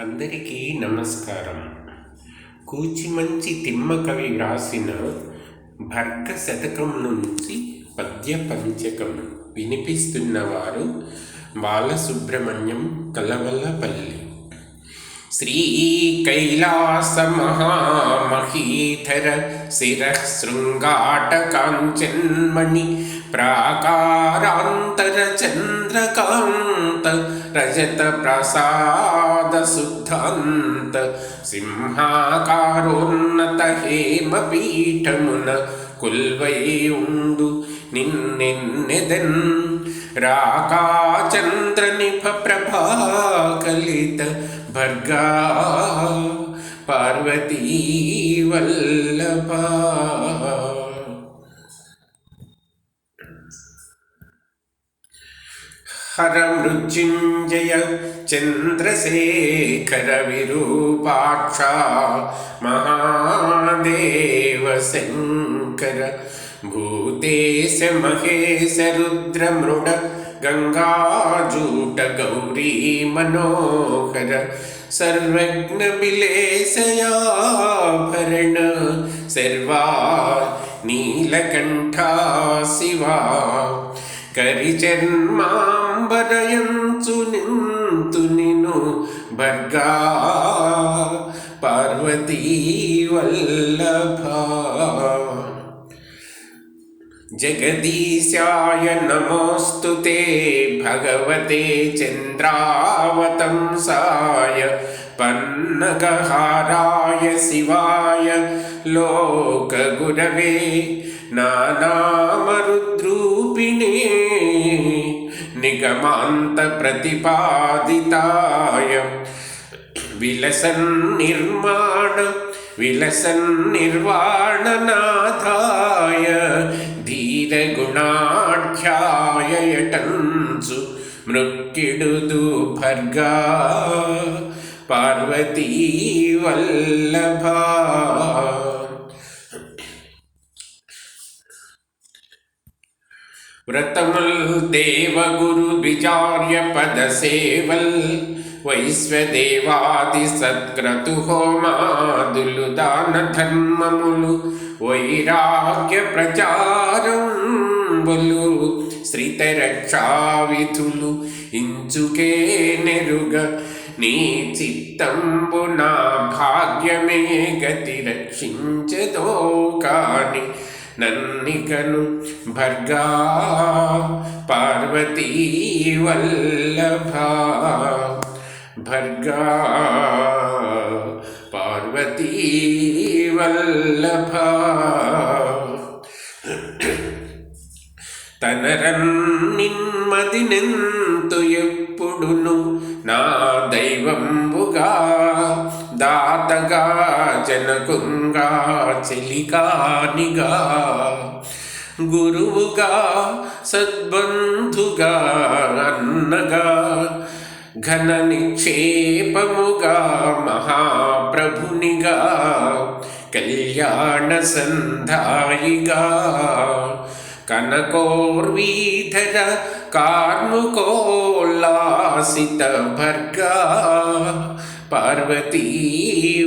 అందరికీ నమస్కారం. కూచిమంచి తిమ్మ కవి వ్రాసిన భర్గ శతకం నుంచి పద్య పంచకం వినిపిస్తున్నవారు బాలసుబ్రహ్మణ్యం కలవలపల్లి. श्रीकैलासमहामहीधर शिरः शृङ्गाटकाञ्चन्मणि प्राकारान्तरचन्द्रकान्त रजतप्रसादशुद्धान्त सिंहाकारोन्नत हेमपीठमुन కొల్వైయుండు నిన్నెన్నెదన్ రాకాచంద్రనిభ ప్రభాకలిత ഭർഗാ പാർവതീവല്ലഭ വിരൂപാക്ഷ ചന്ദ്രശേഖരവിരൂപാക്ഷ മഹാദേവശങ്കര ഭൂതേശ മഹേശ രുദ്രമൃഡ శంకర భూతేశ మహేశ రుద్రమృడ గంగాజూట గౌరీ మనోహర సర్వజ్ఞ విలేశయాభరణ సర్వా నీలకంఠ శివా కరిచర్మాంబరయంచు जगदीशाय नमोऽस्तु ते भगवते चन्द्रावतंसाय पन्नगहाराय शिवाय लोकगुरवे नानामरुद्रूपिणे निगमान्तप्रतिपादिताय विलसन् निर्माण विलसन् निर्वाणनाथा నిర్వాణనాథాయ ధీరగుణాఢ్యాయటంచు మృక్కిడుదు భర్గా. పార్వతీ వల్లభా. వ్రతముల్ దేవగురు విచార్య పద సేవల్. వైశ్వదేవాది సత్క్రతు హోమాదులు దాన ధర్మములు. వైరాగ్య ప్రచారం. ప్రచారంబులు శ్రీతరక్షావిధులు ఇంచుకే నెరుగ నీ చిత్తంబు నా భాగ్యమే గతి రక్షించదో కాని నన్నికను భర్గా పార్వతీ వల్లభ భర్గా పార్వతీ వల్లభ తనరన్నిన్మదినెంతు ఎప్పుడును నా దైవంబుగా దాతగా జనకుంగా చెలికానిగా గురువుగా సద్బంధుగా అన్నగా ఘన నిక్షేపముగా మహాప్రభునిగా కళ్యాణ సంధాయిగా కనకోర్వీధర కార్ముకోల్లాసిత భర్గా పార్వతీ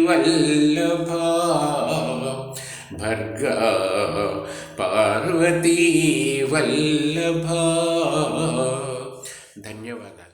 వల్లభ భర్గా పార్వతీ వల్లభ ధన్యవాదాలు